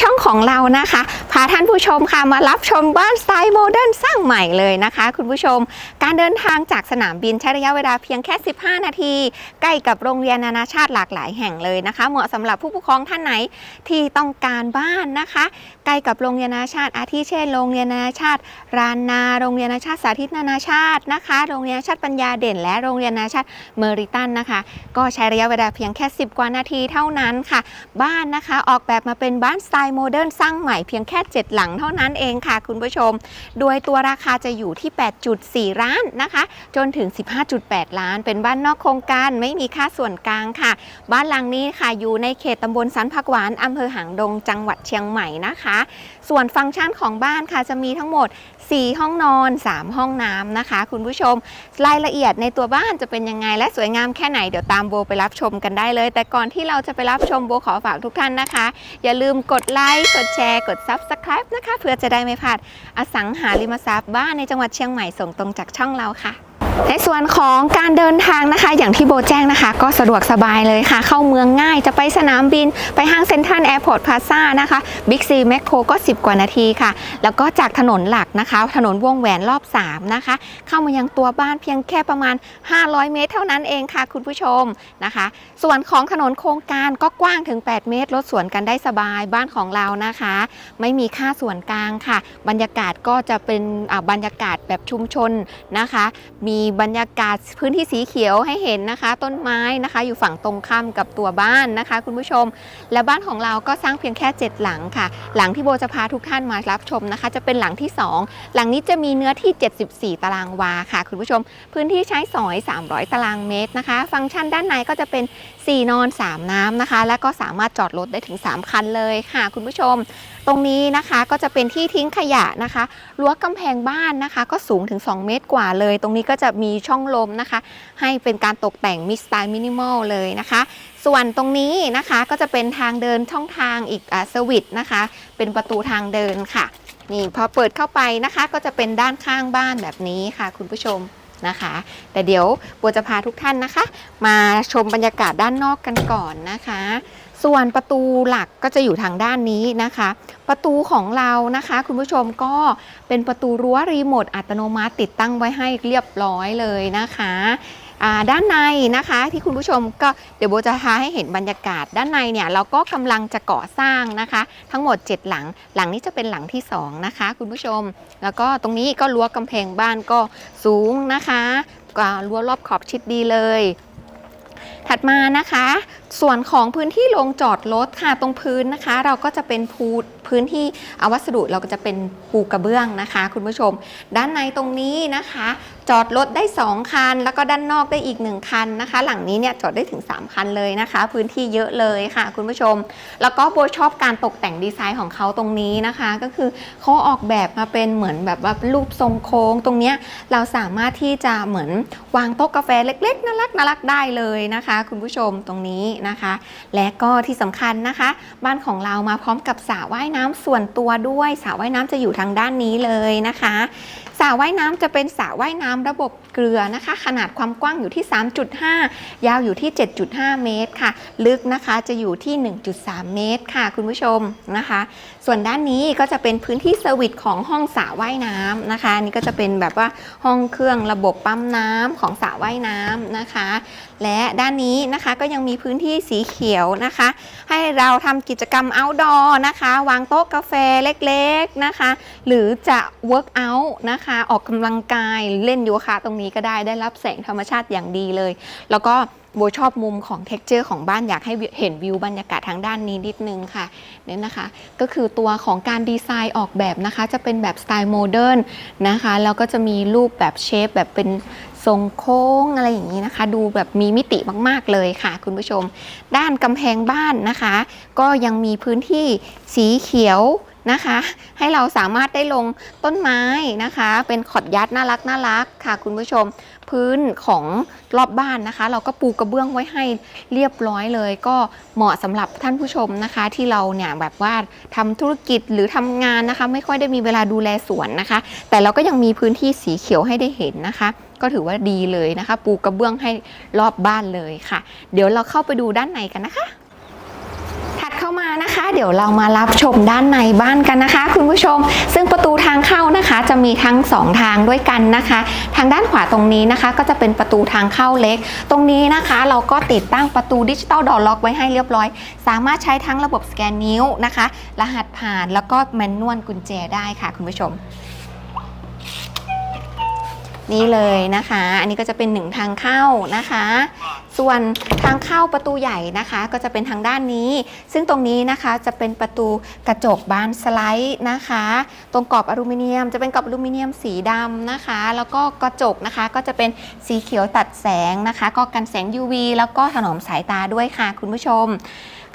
ช่องของเรานะคะ พาท่านผู้ชมค่ะมารับชมบ้านสไตล์โมเดิร์นสร้างใหม่เลยนะคะ คุณผู้ชม การเดินทางจากสนามบินใช้ระยะเวลาเพียงแค่ 15 นาที ใกล้กับโรงเรียนนานาชาติหลากหลายแห่งเลยนะคะ เหมาะสำหรับผู้ปกครองท่านไหนที่ต้องการบ้านนะคะ ใกล้กับโรงเรียนนานาชาติ อาทิเช่นโรงเรียนนานาชาติ รานนา โรงเรียนนานาชาติสาธิตนานาชาตินะคะ โรงเรียนนานาชาติปัญญาเด่น และโรงเรียนนานาชาติเมอริตันนะคะ ก็ใช้ระยะเวลาเพียงแค่ 10 กว่านาทีเท่านั้นค่ะ บ้านนะคะออกแบบมาเป็นบ้านสไตล์โมเดิร์นสร้างใหม่เพียงแค่ 7 หลังเท่านั้นเองค่ะ คุณผู้ชม โดยตัวราคาจะอยู่ที่ 8.4ล้านนะคะ จนถึง 15.8 ล้าน เป็นบ้านนอกโครงการไม่มีค่าส่วนกลางค่ะ บ้านหลังนี้ค่ะอยู่ในเขตตำบลสันผักหวานอำเภอหางดงจังหวัดเชียงใหม่นะคะ ส่วนฟังก์ชันของบ้านค่ะจะมีทั้งหมด 4 ห้องนอน 3 ห้องน้ำนะคะ คุณผู้ชมรายละเอียดในตัวบ้านจะเป็นยังไง และสวยงามแค่ไหนเดี๋ยวตามโบไปรับชมกันได้เลย แต่ก่อนที่เราจะไปรับชมโบขอฝากทุกท่านนะคะ อย่าลืมกดไลค์กดแชร์กด Subscribe นะคะเพื่อจะได้ไม่พลาดอสังหาริมทรัพย์บ้านในจังหวัดเชียงใหม่ส่งตรงจากช่องเราค่ะ ในส่วนของการเดินทางนะคะ อย่างที่โบแจ้งนะคะ ก็สะดวกสบายเลยค่ะ เข้าเมืองง่ายจะไปสนามบิน ไปห้างเซ็นทรัลแอร์พอร์ตพาซ่านะคะบิ๊กซีแมคโครก็ 10 กว่านาทีค่ะ แล้วก็จากถนนหลักนะคะ ถนนวงแหวนรอบ 3 นะคะ เข้ามายังตัวบ้านเพียงแค่ประมาณ 500 เมตร เท่านั้นเองค่ะ คุณผู้ชมนะคะ ส่วนของถนนโครงการก็กว้างถึง 8 เมตรรถสวนกันได้สบายบ้านของเรานะคะ ไม่มีค่าส่วนกลางค่ะ บรรยากาศก็จะเป็นอ่าบรรยากาศแบบชุมชนนะคะ มีบรรยากาศพื้นที่สีเขียวให้เห็นนะคะ ต้นไม้นะคะ อยู่ฝั่งตรงข้ามกับตัวบ้านนะคะ คุณผู้ชม และบ้านของเราก็สร้างเพียงแค่ 7 หลังค่ะ หลังที่โบจะพาทุกท่านมารับชมนะคะ จะเป็นหลังที่ 2 หลังนี้จะมีเนื้อที่ 74 ตารางวาค่ะ คุณผู้ชม พื้นที่ใช้สอย 300 ตารางเมตรนะคะ ฟังก์ชันด้านในก็จะเป็น 4 นอน 3 น้ำนะคะ และก็สามารถจอดรถได้ถึง 3 คันเลยค่ะ คุณผู้ชม ตรงนี้นะคะก็จะเป็นที่ทิ้งขยะนะคะรั้วกำแพงบ้านนะคะ ก็สูงถึง 2 เมตรกว่าเลย ตรงนี้ก็จะมีช่องลมนะคะ ให้เป็นการตกแต่งมิสไตล์มินิมอลเลยนะคะ ส่วนตรงนี้นะคะก็จะเป็นทางเดินช่องทางอีกอสวิตนะคะ เป็นประตูทางเดินค่ะ นี่พอเปิดเข้าไปนะคะ ก็จะเป็นด้านข้างบ้านแบบนี้ค่ะ คุณผู้ชมนะคะ แต่เดี๋ยวบัวจะพาทุกท่านนะคะ มาชมบรรยากาศด้านนอกกันก่อนนะคะ ส่วนประตูหลักก็จะอยู่ทางด้านนี้นะคะ ประตูของเรานะคะคุณผู้ชมก็เป็นประตูรั้วรีโมทอัตโนมัติติดตั้งไว้ให้เรียบร้อยเลยนะคะด้านในนะคะที่คุณผู้ชมก็เดี๋ยวโบจะพาให้เห็นบรรยากาศด้านในเนี่ยเราก็กำลังจะก่อสร้างนะคะ ทั้งหมด 7 หลัง หลังนี้จะเป็นหลังที่ 2 นะคะ คุณผู้ชม แล้วก็ตรงนี้ก็รั้วกำแพงบ้านก็สูงนะคะก็รั้วรอบขอบชิดดีเลย ถัดมานะคะส่วนของพื้นที่ลงจอดรถค่ะตรงพื้นนะคะ เราก็จะเป็นพูพื้นที่อาวัสดุเราก็จะเป็นปูกระเบื้องนะคะ คุณผู้ชม ด้านในตรงนี้นะคะ จอดรถได้ 2 คัน แล้วก็ด้านนอกได้อีก 1 คันนะคะ หลังนี้เนี่ยจอดได้ถึง 3 คันเลยนะคะ พื้นที่เยอะเลยค่ะ คุณผู้ชม แล้วก็โบชอบการตกแต่งดีไซน์ของเขาตรงนี้นะคะ ก็คือเขาออกแบบมาเป็นเหมือนแบบว่ารูปทรงโค้งตรงเนี้ยเราสามารถที่จะเหมือนวางโต๊ะกาแฟเล็กๆน่ารักน่ารักได้เลยนะคะ คุณผู้ชมตรงนี้นะคะ และก็ที่สำคัญนะคะ บ้านของเรามาพร้อมกับสระว่ายน้ำส่วนตัวด้วยสระว่ายน้ำจะอยู่ทางด้านนี้เลยนะคะสระว่ายน้ำจะเป็นสระว่ายน้ำระบบเกลือนะคะ ขนาดความกว้างอยู่ที่ 3.5 ยาวอยู่ที่ 7.5 เมตรค่ะ ลึกนะคะจะอยู่ที่ 1.3 เมตรค่ะ คุณผู้ชมนะคะ ส่วนด้านนี้ก็จะเป็นพื้นที่เซอร์วิสของห้องสระว่ายน้ำนะคะนี่ก็จะเป็นแบบว่าห้องเครื่องระบบปั๊มน้ำของสระว่ายน้ำนะคะ และด้านนี้นะคะก็ยังมีพื้นที่สีเขียวนะคะ ให้เราทำกิจกรรม outdoor นะคะ วางโต๊ะกาแฟเล็กๆนะคะ หรือจะ work out นะคะออกกำลังกายเล่นโยคะตรงนี้ก็ได้ได้รับแสงธรรมชาติอย่างดีเลย แล้วก็โบชอบมุมของ t e x t อร์ของบ้านอยากให้เห็นวิวบรรยากาศทางด้านนี้นิดนึงค่ะเนี่ยนะคะ ก็คือตัวของการดีไซน์ออกแบบนะคะ จะเป็นแบบสไตล์โมเดิร์นนะคะแล้วก็จะมีรูปแบบเชฟแบบเป็นทรงโค้งอะไรอย่างนี้นะคะ ดูแบบมีมิติมาก ๆ เลยค่ะ คุณผู้ชม ด้านกำแพงบ้านนะคะ ก็ยังมีพื้นที่สีเขียว นะคะ ให้เราสามารถได้ลงต้นไม้นะคะ เป็นขอดยัดน่ารักน่ารักค่ะ คุณผู้ชมพื้นของรอบบ้านนะคะ เราก็ปูกระเบื้องไว้ให้เรียบร้อยเลย ก็เหมาะสำหรับท่านผู้ชมนะคะ ที่เราเนี่ยแบบว่าทำธุรกิจหรือทำงานนะคะ ไม่ค่อยได้มีเวลาดูแลสวนนะคะ แต่เราก็ยังมีพื้นที่สีเขียวให้ได้เห็นนะคะ ก็ถือว่าดีเลยนะคะ ปูกระเบื้องให้รอบบ้านเลยค่ะ เดี๋ยวเราเข้าไปดูด้านในกันนะคะ เดี๋ยวเรามารับชมด้านในบ้านกันนะคะ คุณผู้ชม ซึ่งประตูทางเข้านะคะจะมีทั้ง 2 ทางด้วยกันนะคะ ทางด้านขวาตรงนี้นะคะ ก็จะเป็นประตูทางเข้าเล็ก ตรงนี้นะคะ เราก็ติดตั้งประตูดิจิตอลดอร์ล็อกไว้ให้เรียบร้อย สามารถใช้ทั้งระบบสแกนนิ้วนะคะ รหัสผ่านแล้วก็แมนนวลกุญแจได้ค่ะ คุณผู้ชมนี่เลยนะคะ อันนี้ก็จะเป็นหนึ่งทางเข้านะคะ ส่วนทางเข้าประตูใหญ่นะคะ ก็จะเป็นทางด้านนี้ ซึ่งตรงนี้นะคะจะเป็นประตูกระจกบานสไลด์นะคะ ตรงกรอบอลูมิเนียม จะเป็นกรอบอลูมิเนียมสีดำนะคะ แล้วก็กระจกนะคะก็จะเป็นสีเขียวตัดแสงนะคะ ก็กันแสง UV แล้วก็ถนอมสายตาด้วยค่ะคุณผู้ชม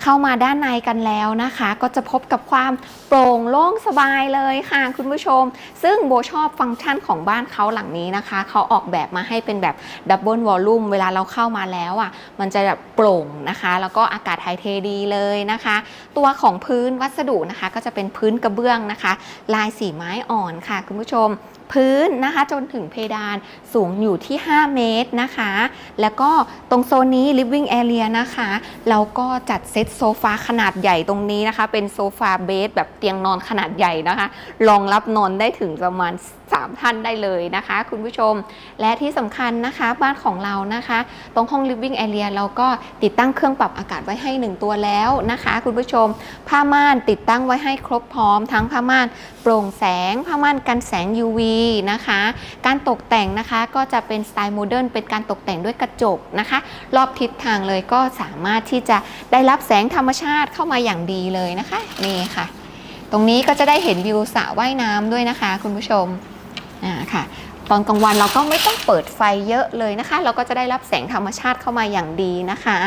เข้ามาด้านในกันแล้วนะคะ ก็จะพบกับความโปร่งโล่งสบายเลยค่ะคุณผู้ชม ซึ่งโบชอบฟังก์ชันของบ้านเขาหลังนี้นะคะ เขาออกแบบมาให้เป็นแบบดับเบิลวอลลุ่มเวลาเราเข้ามาแล้วอะมันจะแบบโปร่งนะคะ แล้วก็อากาศถ่ายเทดีเลยนะคะ ตัวของพื้นวัสดุนะคะ ก็จะเป็นพื้นกระเบื้องนะคะ ลายสีไม้อ่อนค่ะคุณผู้ชม พื้นนะคะจนถึงเพดานสูงอยู่ที่ 5 เมตรนะคะ แล้วก็ตรงโซนนี้ living area นะคะ เราก็จัดเซตโซฟาขนาดใหญ่ตรงนี้นะคะ เป็นโซฟาเบสแบบเตียงนอนขนาดใหญ่นะคะรองรับนอนได้ถึงประมาณ3ท่านได้เลยนะคะ คุณผู้ชมและที่สำคัญนะคะบ้านของเรานะคะ ตรงห้อง living area เราก็ติดตั้งเครื่องปรับอากาศไว้ให้ 1 ตัวแล้วนะคะ คุณผู้ชม ผ้าม่านติดตั้งไว้ให้ครบพร้อมทั้งผ้าม่านโปร่งแสงผ้าม่านกันแสง UV นะคะ การตกแต่งนะคะก็จะเป็นสไตล์โมเดิร์นเป็นการตกแต่งด้วยกระจกนะคะ รอบทิศทางเลยก็สามารถที่จะได้รับแสงธรรมชาติเข้ามาอย่างดีเลยนะคะนี่ค่ะ ตรงนี้ก็จะได้เห็นวิวสระว่ายน้ำด้วยนะคะ คุณผู้ชมอ่าค่ะตอนกลางวันเราก็ไม่ต้องเปิดไฟเยอะเลยนะคะ เราก็จะได้รับแสงธรรมชาติเข้ามาอย่างดีนะคะ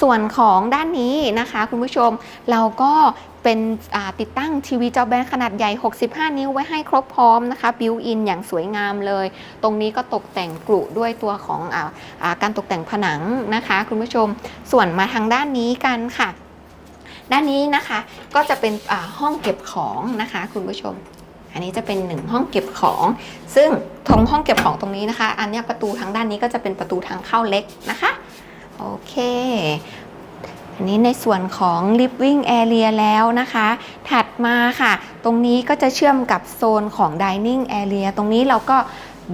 ส่วนของด้านนี้นะคะ คุณผู้ชมเราก็ เป็นติดตั้งทีวีจอแบนขนาดใหญ่ 65 นิ้วไว้ให้ครบพร้อมนะคะบิวอินอย่างสวยงามเลย ตรงนี้ก็ตกแต่งกรุด้วยตัวของออาการตกแต่งผนังนะคะคุณผู้ชม ส่วนมาทางด้านนี้กันค่ะ ด้านนี้นะคะก็จะเป็นห้องเก็บของนะคะคุณผู้ชมอันนี้จะเป็นหนึ่งห้องเก็บของ ซึ่งตรงห้องเก็บของตรงนี้นะคะ อันนี้ประตูทางด้านนี้ก็จะเป็นประตูทางเข้าเล็กนะคะ โอเค อันนี้ในส่วนของ living area แล้วนะคะ ถัดมาค่ะ ตรงนี้ก็จะเชื่อมกับโซนของ dining area ตรงนี้เราก็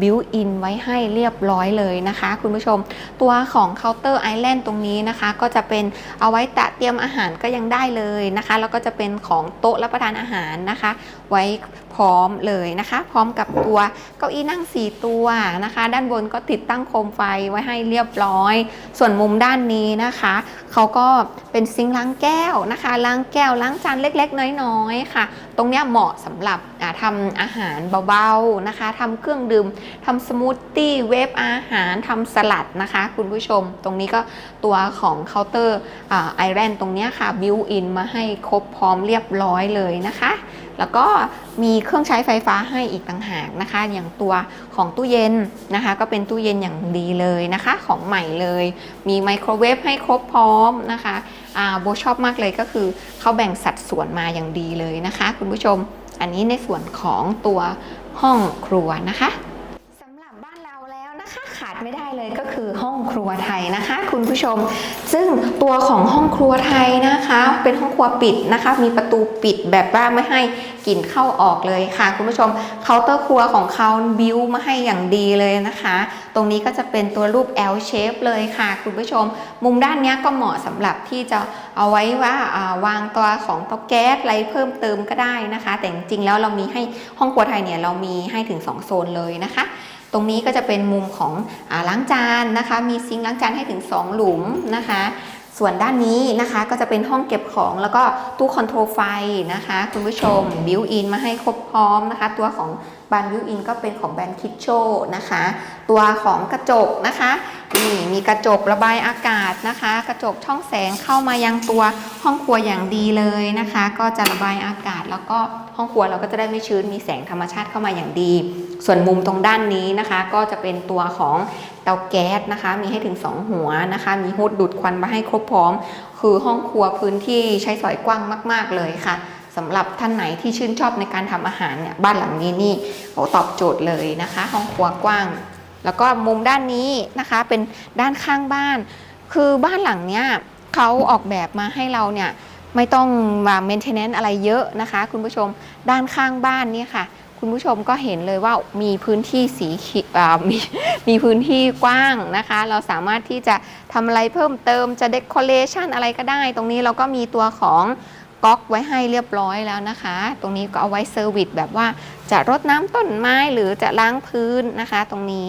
built in ไว้ให้เรียบร้อยเลยนะคะ คุณผู้ชมตัวของเคาน์เตอร์ไอแลนด์ตรงนี้นะคะ ก็จะเป็นเอาไว้ตะเตรียมอาหารก็ยังได้เลยนะคะ แล้วก็จะเป็นของโต๊ะรับประทานอาหารนะคะ ไว้ พร้อมเลยนะคะ พร้อมกับตัวเก้าอี้นั่ง 4 ตัวนะคะ ด้านบนก็ติดตั้งโคมไฟไว้ให้เรียบร้อย ส่วนมุมด้านนี้นะคะเขาก็เป็นซิงค์ล้างแก้วนะคะล้างแก้วล้างจานเล็ก ๆ น้อยๆค่ะ ตรงนี้เหมาะสำหรับอ่าทำอาหารเบาๆนะคะทำเครื่องดื่มทำสมูทตี้เวฟอาหารทำสลัดนะคะ คุณผู้ชมตรงนี้ก็ตัวของเคาน์เตอร์ไอแรนตรงนี้ค่ะบิวอินมาให้ครบพร้อมเรียบร้อยเลยนะคะ แล้วก็มีเครื่องใช้ไฟฟ้าให้อีกต่างหากนะคะ อย่างตัวของตู้เย็นนะคะ ก็เป็นตู้เย็นอย่างดีเลยนะคะ ของใหม่เลย มีไมโครเวฟให้ครบพร้อมนะคะอ่าโบชอบมากเลยก็คือเขาแบ่งสัดส่วนมาอย่างดีเลยนะคะ คุณผู้ชมอันนี้ในส่วนของตัวห้องครัวนะคะสำหรับบ้านเราแล้วนะคะ ขาดไม่ได้เลยก็คือ รัวไทยนะคะ คุณผู้ชม ซึ่งตัวของห้องครัวไทยนะคะ เป็นห้องครัวปิดนะคะ มีประตูปิดแบบว่าไม่ให้กลิ่นเข้าออกเลยค่ะ คุณผู้ชมเคาน์เตอร์ครัวของเขาบิวมาให้อย่างดีเลยนะคะ ตรงนี้ก็จะเป็นตัวรูป L shape เลยค่ะ คุณผู้ชม มุมด้านนี้ก็เหมาะสำหรับที่จะเอาไว้ว่าอ่าวางตัวของเตาแก๊สอะไรเพิ่มเติมก็ได้นะคะ แต่จริงๆแล้วเรามีให้ห้องครัวไทยเนี่ยเรามีให้ถึง 2 โซนเลยนะคะ ตรงนี้ก็จะเป็นมุมของอล้างจานนะคะ มีซิงล้างจานให้ถึง 2 หลุมนะคะ ส่วนด้านนี้นะคะก็จะเป็นห้องเก็บของแล้วก็ตู้คอนโทรลไฟนะคะ คุณผู้ชมบิวอินมาให้ครบพร้อมนะคะ ตัวของบานบิวอินก็เป็นของแบรนด์คิดโชนะคะ ตัวของกระจกนะคะนี่มีกระจกระบายอากาศนะคะ กระจกช่องแสงเข้ามายังตัวห้องครัวอย่างดีเลยนะคะ ก็จะระบายอากาศแล้วก็ห้องครัวเราก็จะได้ไม่ชื้นมีแสงธรรมชาติเข้ามาอย่างดี ส่วนมุมตรงด้านนี้นะคะ ก็จะเป็นตัวของเตาแก๊สนะคะ มีให้ถึง 2 หัวนะคะ มีฮูดดูดควันมาให้ครบพร้อม คือห้องครัวพื้นที่ใช้สอยกว้างมาก ๆเลยค่ะ สำหรับท่านไหนที่ชื่นชอบในการทำอาหารเนี่ยบ้านหลังนี้นี่โอ้ตอบโจทย์เลยนะคะ ห้องครัวกว้าง แล้วก็มุมด้านนี้นะคะเป็นด้านข้างบ้าน คือบ้านหลังเนี้ยเขาออกแบบมาให้เราเนี่ยไม่ต้องมาเมนเทนแนนอะไรเยอะนะคะ คุณผู้ชมด้านข้างบ้านเนี่ยค่ะ คุณผู้ชมก็เห็นเลยว่ามีพื้นที่สีขีอ่ามีมีพื้นที่กว้างนะคะ เราสามารถที่จะทำอะไรเพิ่มเติมจะเดคอเรชันอะไรก็ได้ ตรงนี้เราก็มีตัวของ ก๊อกไว้ให้เรียบร้อยแล้วนะคะ ตรงนี้ก็เอาไว้เซอร์วิสแบบว่าจะรดน้ำต้นไม้หรือจะล้างพื้นนะคะ ตรงนี้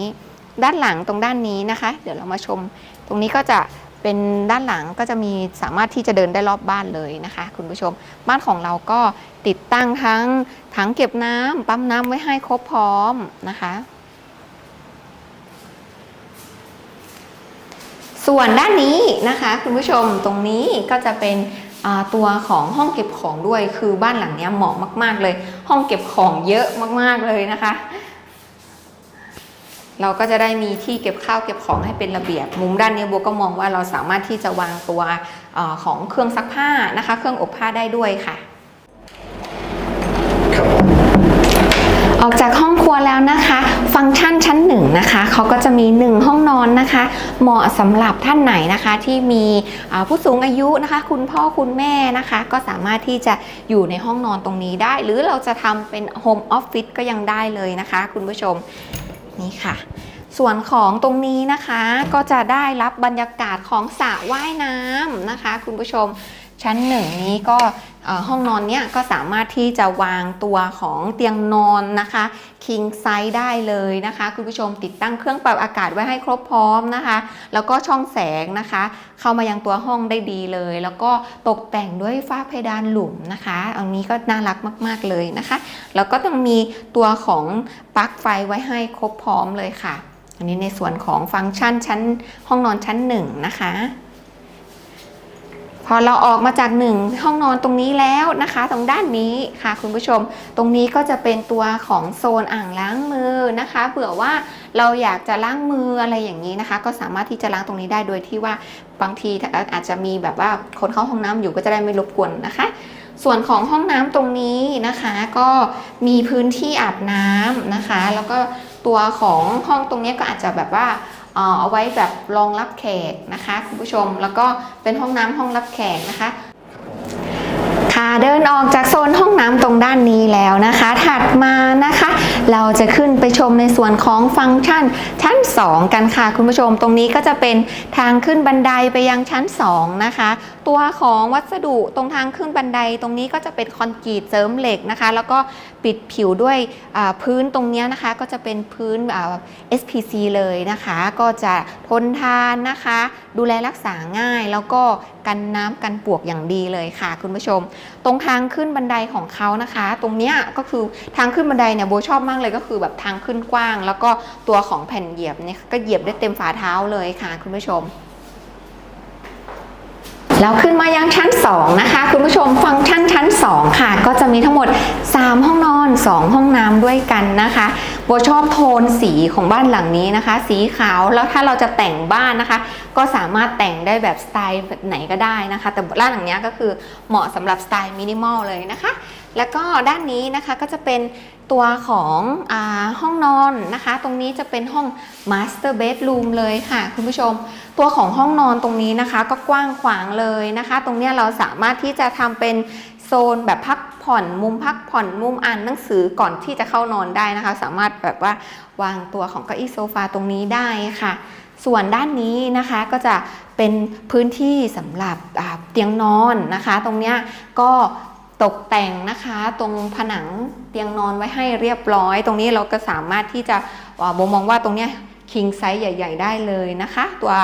ด้านหลังตรงด้านนี้นะคะ เดี๋ยวเรามาชม ตรงนี้ก็จะเป็นด้านหลังก็จะมีสามารถที่จะเดินได้รอบบ้านเลยนะคะ คุณผู้ชม บ้านของเราก็ติดตั้งทั้งถังเก็บน้ำปั๊มน้ำไว้ให้ครบพร้อมนะคะส่วนด้านนี้นะคะคุณผู้ชมตรงนี้ก็จะเป็น ตัวของห้องเก็บของด้วยคือบ้านหลังนี้เหมาะมาก ๆเลย ห้องเก็บของเยอะมาก ๆเลยนะคะ เราก็จะได้มีที่เก็บข้าวเก็บของให้เป็นระเบียบ มุมด้านนี้โบก็มองว่าเราสามารถที่จะวางตัวอของเครื่องซักผ้านะคะ เครื่องอบผ้าได้ด้วยค่ะ ออกจากห้องครัวแล้วนะคะ ฟังก์ชันชั้นหนึ่งนะคะเขาก็จะมี 1 ห้องนอนนะคะ เหมาะสำหรับท่านไหนนะคะที่มีผู้สูงอายุนะคะ คุณพ่อคุณแม่นะคะ ก็สามารถที่จะอยู่ในห้องนอนตรงนี้ได้ หรือเราจะทำเป็นโฮมออฟฟิศก็ยังได้เลยนะคะ คุณผู้ชมนี่ค่ะส่วนของตรงนี้นะคะก็จะได้รับบรรยากาศของสระว่ายน้ำนะคะ คุณผู้ชมชั้นหนึ่งนี้ก็ ห้องนอนเนี้ยก็สามารถที่จะวางตัวของเตียงนอนนะคะ king size ได้เลยนะคะ คุณผู้ชมติดตั้งเครื่องปรับอากาศไว้ให้ครบพร้อมนะคะ แล้วก็ช่องแสงนะคะ เข้ามายังตัวห้องได้ดีเลย แล้วก็ตกแต่งด้วยฝ้าเพดานหลุมนะคะอันนี้ก็น่ารักมาก ๆเลยนะคะ แล้วก็ต้องมีตัวของปลั๊กไฟไว้ให้ครบพร้อมเลยค่ะ อันนี้ในส่วนของฟังก์ชันชั้นห้องนอนชั้นหนึ่งนะคะ พอเราออกมาจากหนึ่งห้องนอนตรงนี้แล้วนะคะ ตรงด้านนี้ค่ะคุณผู้ชม ตรงนี้ก็จะเป็นตัวของโซนอ่างล้างมือนะคะเผื่อว่าเราอยากจะล้างมืออะไรอย่างนี้นะคะ ก็สามารถที่จะล้างตรงนี้ได้โดยที่ว่าบางทีอาจจะมีแบบว่าคนเข้าห้องน้ำอยู่ก็จะได้ไม่รบกวนนะคะส่วนของห้องน้ำตรงนี้นะคะก็มีพื้นที่อาบน้ำนะคะ แล้วก็ตัวของห้องตรงนี้ก็อาจจะแบบว่า เอาไว้แบบรองรับแขกนะคะคุณผู้ชมแล้วก็เป็นห้องน้ำห้องรับแขกนะคะค่ะเดินออกจากโซนห้องน้ำตรงด้านนี้แล้วนะคะ ถัดมานะคะ เราจะขึ้นไปชมในส่วนของฟังก์ชันชั้น 2 กันค่ะคุณผู้ชมตรงนี้ก็จะเป็นทางขึ้นบันไดไปยังชั้น 2 นะคะ ตัวของวัสดุตรงทางขึ้นบันไดตรงนี้ก็จะเป็นคอนกรีตเสริมเหล็กนะคะ แล้วก็ปิดผิวด้วยพื้นตรงนี้นะคะก็จะเป็นพื้น SPC เลยนะคะ ก็จะทนทานนะคะ ดูแลรักษาง่ายแล้วก็กันน้ำกันปวกอย่างดีเลยค่ะ คุณผู้ชม ตรงทางขึ้นบันไดของเขานะคะ ตรงเนี้ยก็คือทางขึ้นบันไดเนี่ยโบชอบมากเลยก็คือแบบทางขึ้นกว้าง แล้วก็ตัวของแผ่นเหยียบเนี่ยก็เหยียบได้เต็มฝ่าเท้าเลยค่ะคุณผู้ชมแล้วขึ้นมายังชั้น 2 นะคะ คุณผู้ชมฟังก์ชันชั้น 2 ค่ะ ก็จะมีทั้งหมด 3 ห้องนอน 2 ห้องน้ำด้วยกันนะคะโบชอบโทนสีของบ้านหลังนี้นะคะ สีขาวแล้วถ้าเราจะแต่งบ้านนะคะ ก็สามารถแต่งได้แบบสไตล์แบบไหนก็ได้นะคะ แต่บ้านหลังนี้ก็คือเหมาะสำหรับสไตล์มินิมอลเลยนะคะ แล้วก็ด้านนี้นะคะก็จะเป็น ตัวของอห้องนอนนะคะ ตรงนี้จะเป็นห้อง Master Bedroom เลยค่ะ คุณผู้ชม ตัวของห้องนอนตรงนี้นะคะก็กว้างขวางเลยนะคะ ตรงนี้เราสามารถที่จะทำเป็นโซนแบบพักผ่อนมุมพักผ่อนมุมอ่านหนังสือก่อนที่จะเข้านอนได้นะคะ สามารถแบบว่าวางตัวของเก้าอี้โซฟาตรงนี้ได้ค่ะ ส่วนด้านนี้นะคะก็จะเป็นพื้นที่สำหรับเตียงนอนนะคะ ตรงนี้ก็ ตกแต่งนะคะตรงผนังเตียงนอนไว้ให้เรียบร้อย ตรงนี้เราก็สามารถที่จะอ่าโบมองว่าตรงเนี้ยคิงไซส์ใหญ่ ๆ ได้เลยนะคะ ตัว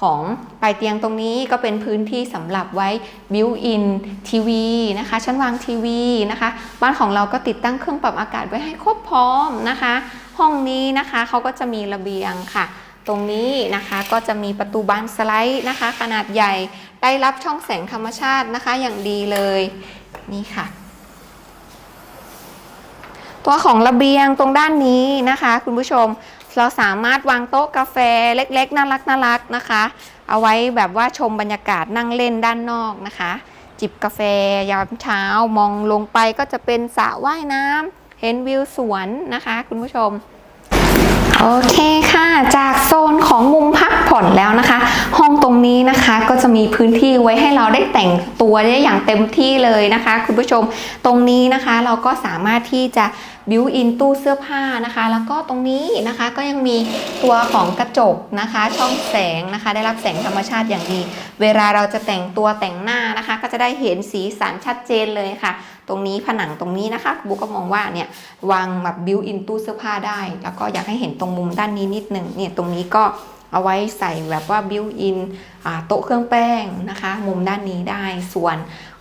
ของปลายเตียงตรงนี้ก็เป็นพื้นที่สำหรับไว้บิวอินทีวีนะคะ ชั้นวางทีวีนะคะ บ้านของเราก็ติดตั้งเครื่องปรับอากาศไว้ให้ครบพร้อมนะคะ ห้องนี้นะคะเขาก็จะมีระเบียงค่ะ ตรงนี้นะคะก็จะมีประตูบานสไลด์นะคะ ขนาดใหญ่ได้รับช่องแสงธรรมชาตินะคะอย่างดีเลย นี่ค่ะ ตัวของระเบียงตรงด้านนี้นะคะ คุณผู้ชมเราสามารถวางโต๊ะกาแฟเล็กๆ น่ารักน่ารักนะคะ เอาไว้แบบว่าชมบรรยากาศนั่งเล่นด้านนอกนะคะ จิบกาแฟยามเช้ามองลงไปก็จะเป็นสระว่ายน้ำเห็นวิวสวนนะคะ คุณผู้ชม โอเคค่ะ จากโซนของมุมพักผ่อนแล้วนะคะ ห้องตรงนี้นะคะก็จะมีพื้นที่ไว้ให้เราได้แต่งตัวได้อย่างเต็มที่เลยนะคะ คุณผู้ชมตรงนี้นะคะเราก็สามารถที่จะบิวอินตู้เสื้อผ้านะคะ แล้วก็ตรงนี้นะคะก็ยังมีตัวของกระจกนะคะ ช่องแสงนะคะ ได้รับแสงธรรมชาติอย่างดี เวลาเราจะแต่งตัวแต่งหน้านะคะ ก็จะได้เห็นสีสันชัดเจนเลยค่ะ ตรงนี้ผนังตรงนี้นะคะบุ๊กก็มองว่าเนี่ยวางแบบบิวอินตู้เสื้อผ้าได้ แล้วก็อยากให้เห็นตรงมุมด้านนี้นิดหนึ่งเนี่ยตรงนี้ก็เอาไว้ใส่แบบว่าบิวอินโต๊ะเครื่องแป้งนะคะ มุมด้านนี้ได้ส่วน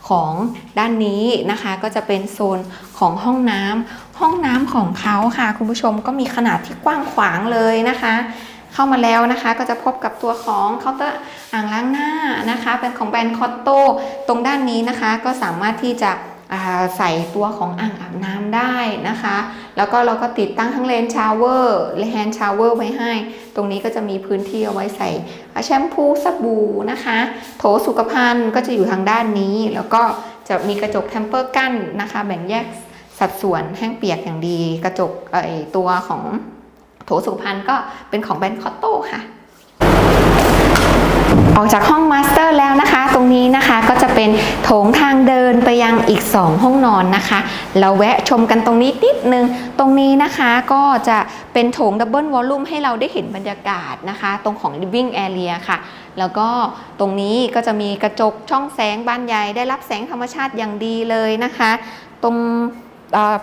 ของด้านนี้นะคะก็จะเป็นโซนของห้องน้ำห้องน้ำของเขาค่ะ คุณผู้ชมก็มีขนาดที่กว้างขวางเลยนะคะ เข้ามาแล้วนะคะก็จะพบกับตัวของเคาน์เตอร์อ่างล้างหน้านะคะ เป็นของแบรนด์คอตโตตรงด้านนี้นะคะก็สามารถที่จะ ใส่ตัวของอ่างอาบน้ำได้นะคะ แล้วก็เราก็ติดตั้งทั้งเลนชาวเวอร์และแฮนด์ชาวเวอร์ไว้ให้ ตรงนี้ก็จะมีพื้นที่เอาไว้ใส่แชมพูสบู่นะคะ โถสุขภัณฑ์ก็จะอยู่ทางด้านนี้ แล้วก็จะมีกระจกเทมเปอร์กั้นนะคะ แบ่งแยกสัดส่วนแห้งเปียกอย่างดี กระจกไอตัวของโถสุขภัณฑ์ก็เป็นของแบรนด์คอตโต้ค่ะ ออกจากห้องมาสเตอร์แล้วนะคะ ตรงนี้นะคะก็จะเป็นโถงทางเดินไปยังอีก 2 ห้องนอนนะคะ เราแวะชมกันตรงนี้นิดนึง ตรงนี้นะคะก็จะเป็นโถงดับเบิลวอลลุ่มให้เราได้เห็นบรรยากาศนะคะ ตรงของ living area ค่ะ แล้วก็ตรงนี้ก็จะมีกระจกช่องแสงบานใหญ่ได้รับแสงธรรมชาติอย่างดีเลยนะคะ ตรง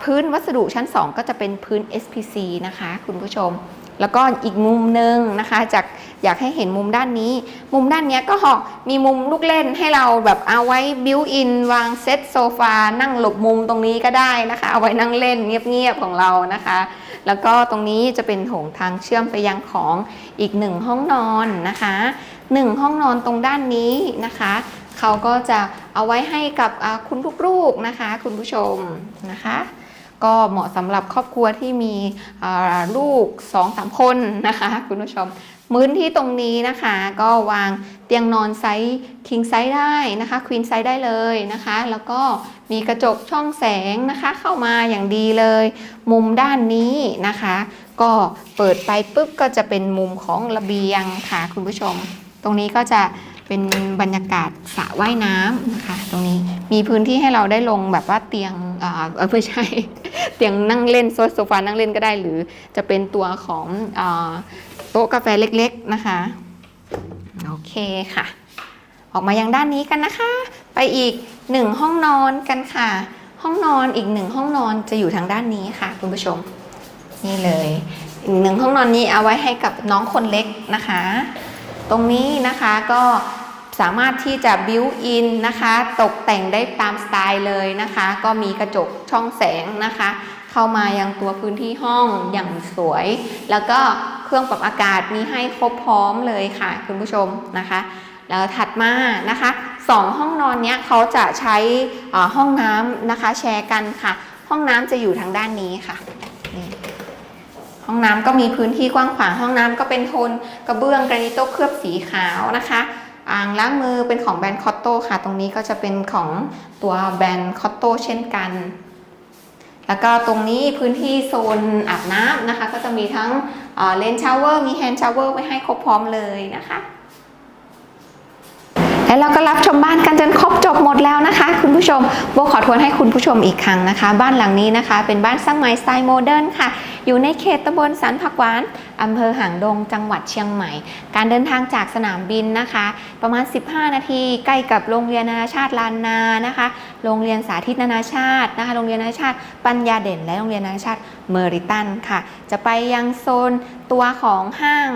พื้นวัสดุชั้น 2 ก็จะเป็นพื้น SPC นะคะ คุณผู้ชม แล้วก็อีกมุมหนึ่งนะคะจากอยากให้เห็นมุมด้านนี้ มุมด้านนี้ก็มีมุมลูกเล่นให้เราแบบเอาไว้บิวอินวางเซตโซฟานั่งหลบมุมตรงนี้ก็ได้นะคะ เอาไว้นั่งเล่นเงียบๆของเรานะคะ แล้วก็ตรงนี้จะเป็นโถงทางเชื่อมไปยังของอีกหนึ่งห้องนอนนะคะหนึ่งห้องนอนตรงด้านนี้นะคะเขาก็จะเอาไว้ให้กับคุณลูกๆนะคะ คุณผู้ชมนะคะ ก็เหมาะสำหรับครอบครัวที่มีลูก2อสามคนนะคะคุณผู้ชมมื้นที่ตรงนี้นะคะก็วางเตียงนอนไซส์คิงไซส์ได้นะคะควีนไซส์ได้เลยนะคะ แล้วก็มีกระจกช่องแสงนะคะเข้ามาอย่างดีเลย มุมด้านนี้นะคะ ก็เปิดไปปุ๊บก็จะเป็นมุมของระเบียงค่ะคุณผู้ชม ตรงนี้ก็จะเป็นบรรยากาศสระว่ายน้ำนะคะ ตรงนี้มีพื้นที่ให้เราได้ลงแบบว่าเตียง ไม่ใช่เตียงนั่งเล่นโซฟานั่งเล่นก็ได้ หรือจะเป็นตัวของอโต๊ะกาแฟเล็กๆนะคะโอเคค่ะ ออกมายังด้านนี้กันนะคะ ไปอีกหนึ่งห้องนอนกันค่ะ ห้องนอนอีกหนึ่งห้องนอนจะอยู่ทางด้านนี้ค่ะ คุณผู้ชม นี่เลยอีกหนึ่งห้องนอนนี้เอาไว้ให้กับน้องคนเล็กนะคะ ตรงนี้นะคะก็ สามารถที่จะบิวอินนะคะ ตกแต่งได้ตามสไตล์เลยนะคะ ก็มีกระจกช่องแสงนะคะ เข้ามายังตัวพื้นที่ห้องอย่างสวย แล้วก็เครื่องปรับอากาศมีให้ครบพร้อมเลยค่ะ คุณผู้ชมนะคะแล้วถัดมานะคะสองห้องนอนเนี้ยเขาจะใช้อ่าห้องน้ำนะคะ แชร์กันค่ะ ห้องน้ำจะอยู่ทางด้านนี้ค่ะห้องน้ำก็มีพื้นที่กว้างขวางห้องน้ำก็เป็นโทนกระเบื้องกรานิโตเคลือบสีขาวนะคะ อ่างล้างมือเป็นของแบรนด์คอตโต้ค่ะ ตรงนี้ก็จะเป็นของตัวแบรนด์คอตโต้เช่นกัน แล้วก็ตรงนี้พื้นที่โซนอาบน้ำนะคะ ก็จะมีทั้งเลนชาวเวอร์มีแฮนด์ชาวเวอร์ไว้ให้ครบพร้อมเลยนะคะและเราก็รับชมบ้านกันจนครบจบหมดแล้วนะคะ คุณผู้ชมโบขอทวนให้คุณผู้ชมอีกครั้งนะคะ บ้านหลังนี้นะคะ เป็นบ้านสร้างไม้สไตล์โมเดิร์นค่ะ อยู่ในเขตตำบลสันผักหวานอำเภอหางดงจังหวัดเชียงใหม่ การเดินทางจากสนามบินนะคะ ประมาณ 15 นาทีใกล้กับโรงเรียนนานาชาติลานนานะคะ โรงเรียนสาธิตนานาชาตินะคะ โรงเรียนนานาชาติปัญญาเด่นและโรงเรียนนานาชาติ เมอริตันค่ะ จะไปยังโซนตัวของห้าง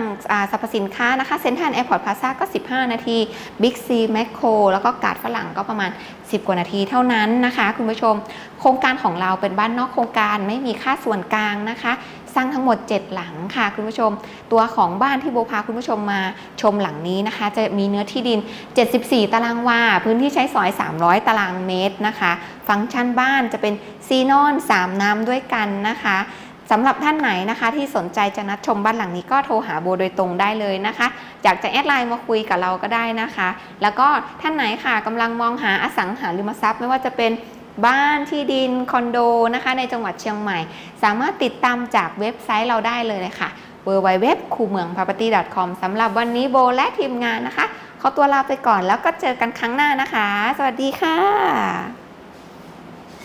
สรรพสินค้านะคะเซ็นทรัลแอร์พอร์ตพาซาก็ 15 นาทีบิ๊กซีแมคโครแล้วก็กาดฝรั่งก็ประมาณ 10 กว่านาทีเท่านั้นนะคะ คุณผู้ชม โครงการของเราเป็นบ้านนอกโครงการไม่มีค่าส่วนกลางนะคะ สร้างทั้งหมด 7 หลังค่ะคุณผู้ชม ตัวของบ้านที่โบพาคุณผู้ชมมาชมหลังนี้นะคะ จะมีเนื้อที่ดิน 74 ตารางวา พื้นที่ใช้สอย 300 ตารางเมตรนะคะ ฟังก์ชันบ้านจะเป็นซีนอน 3 น้ำด้วยกันนะคะสำหรับท่านไหนนะคะ ที่สนใจจะนัดชมบ้านหลังนี้ก็โทรหาโบโดยตรงได้เลยนะคะอยากจะแอดไลน์มาคุยกับเราก็ได้นะคะ แล้วก็ท่านไหนค่ะกำลังมองหาอสังหาริมทรัพย์ไม่ว่าจะเป็น บ้านที่ดินคอนโดนะคะในจังหวัดเชียงใหม่ สามารถติดตามจากเว็บไซต์เราได้เลยเลยค่ะ w w w คูเมือง property com สำหรับวันนี้โบและทีมงานนะคะขขอตัวลาไปก่อนแล้วก็เจอกันครั้งหน้านะคะ สวัสดีค่ะ